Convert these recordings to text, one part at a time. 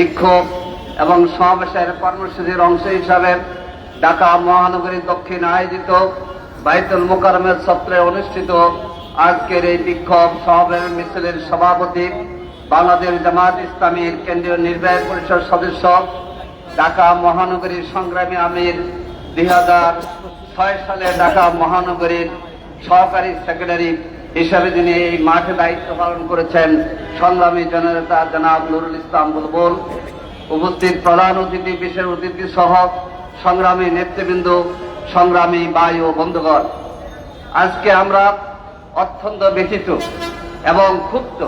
বিক্ষোভ এবং সমাবেশের কর্মসূচির অংশ হিসাবে ঢাকা মহানগরী দক্ষিণ আয়োজিত বাইতুল মোকারমের সত্রে অনুষ্ঠিত আজকের এই বিক্ষোভ সমাবেশ মিছিলের সভাপতি বাংলাদেশ জামাত ইসলামীর কেন্দ্রীয় নির্বাহী পরিষদ সদস্য ঢাকা মহানগরীর সংগ্রামী আমির দুই হাজার ছয় সালে ঢাকা মহানগরীর সহকারী সেক্রেটারি হিসাবে যিনি এই মাঠে দায়িত্ব পালন করেছেন, সংগ্রামী জননেতা জনাব নুরুল ইসলাম বুলবুল, উপস্থিত প্রধান অতিথি, বিশেষ অতিথি সহ সংগ্রামী নেতৃবৃন্দ, সংগ্রামী বায়ু বন্ধুগণ, আজকে আমরা অত্যন্ত ব্যথিত এবং ক্ষুব্ধ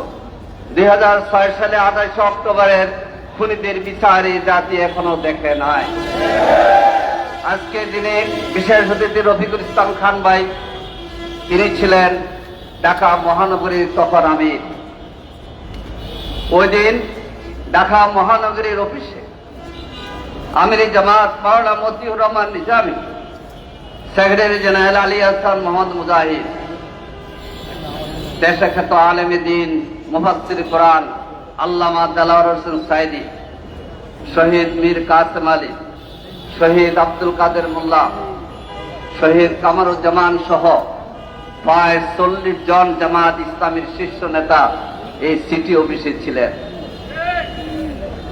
দুই হাজার ছয় সালে আঠাশে অক্টোবরের খুনিদের বিচার এই জাতি এখনও দেখে নাই। আজকে দিনে বিশেষ অতিথি রফিকুল ইসলাম খান ভাই, তিনি ছিলেন ঢাকা মহানগরীর তখন আমি ওই দিন ঢাকা মহানগরীর অফিসে আমির জামাত মাওলানা মতিউর রহমান নিজামী, সেক্রেটারি জেনারেল আলী হাসান মোহাম্মদ মুজাহিদ দেশে খ্যাত আলেমী দিন মুফাসির কোরআন আল্লামা দেলাওয়ার হোসেন সাইদি, শহীদ মীর কাসেম আলী, শহীদ আব্দুল কাদের মোল্লা, শহীদ কামারুজ্জামান সহ প্রায় চল্লিশ জন জামাত ইসলামের শীর্ষ নেতা এই সিটি অফিসে ছিলেন।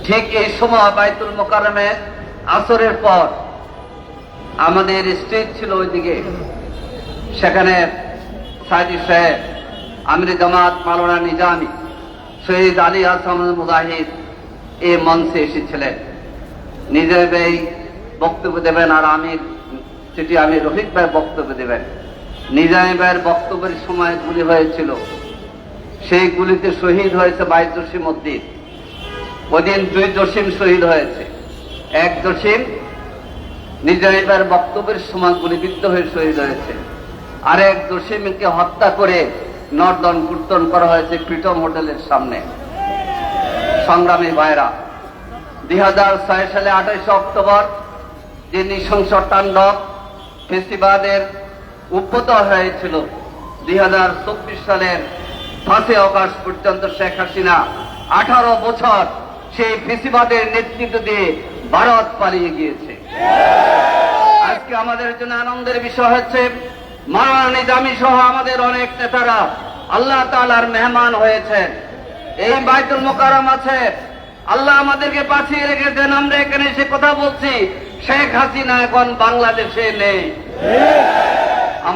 ঠিক এই সময় বাইতুল মোকারমে আসরের পর আমাদের স্টেজ ছিল ওইদিকে। সেখানে সাইদি সাহেব, আমির জামাত মালোনা নিজামি, শহীদ আলী আসাম মুজাহিদ এই মঞ্চে এসেছিলেন। নিজের ভাই বক্তব্য দেবেন আর আমির, সেটি আমি রফিক ভাই বক্তব্য দেবেন। নিজামী ভাইয়ের বক্তব্যের সময় গুলি হয়েছিল। সেই গুলিতে শহীদ হয়েছে বাইশ জসিম উদ্দিন। ওদিন দুই জসিম শহীদ হয়েছে। এক জসিম নিজামী ভাইয়ের বক্তব্যের সময় গুলিবিদ্ধ হয়ে শহীদ হয়েছে। আর এক জসিমকে হত্যা করে নর্দন কীর্তন করা হয়েছে প্রিটম হোটেলের সামনে। সংগ্রামী ভাইরা দুই হাজার ছয় সালে আঠাইশে অক্টোবর যে নৃশংস তাণ্ডব ফেসিবাদের উদ্ভূত হয়েছিল দুই হাজার চব্বিশ সালের পাঁচই অগস্ট পর্যন্ত শেখ হাসিনা আঠারো বছর সেই ফেসিবাদের নেতৃত্ব দিয়ে ভারত পালিয়ে গিয়েছে। আজকে আমাদের জন্য আনন্দের বিষয় হচ্ছে মারানা নিজামী সহ আমাদের অনেক নেতারা আল্লাহ তালার মেহমান হয়েছেন। এই বাইতুল মোকারম আছে। আল্লাহ আমাদেরকে বাঁচিয়ে রেখেছেন। আমরা এখানে এসে কথা বলছি, শেখ হাসিনা এখন বাংলাদেশে নেই।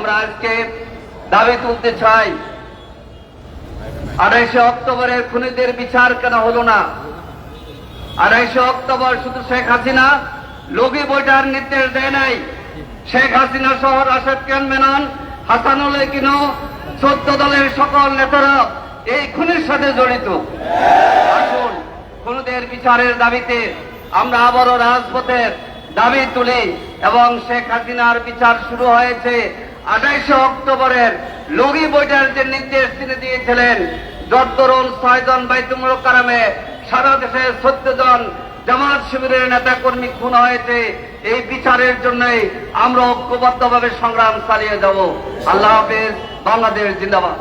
আমরা আজকে দাবি তুলতে চাই। আড়াইশে অক্টোবরের খুনিদের বিচার কেন হলো না? আড়াইশে অক্টোবর শুধু শেখ হাসিনা লগি বইটার নির্দেশ দেয় নাই। শেখ হাসিনা সহ রাশেদ খান, মেনন, হাসানুল, কিনো, চোদ্দ দলের সকল নেতারা এই খুনের সাথে জড়িত। আসুন, খুনিদের বিচারের দাবিতে আমরা আবারও রাজপথের দাবি তুলি এবং শেখ হাসিনার বিচার শুরু হয়েছে আঠাইশে অক্টোবরের লগি বৈঠকের যে নির্দেশ তিনি দিয়েছিলেন যদ্দরুল ছয়জন বাইতুমূলক কারামে সারা দেশে চোদ্দ জন জামাত শিবিরের নেতা কর্মী খুন হয়েছে। এই বিচারের জন্যই আমরা ঐক্যবদ্ধভাবে সংগ্রাম চালিয়ে যাব। আল্লাহ হাফেজ, বাংলাদেশ জিন্দাবাদ।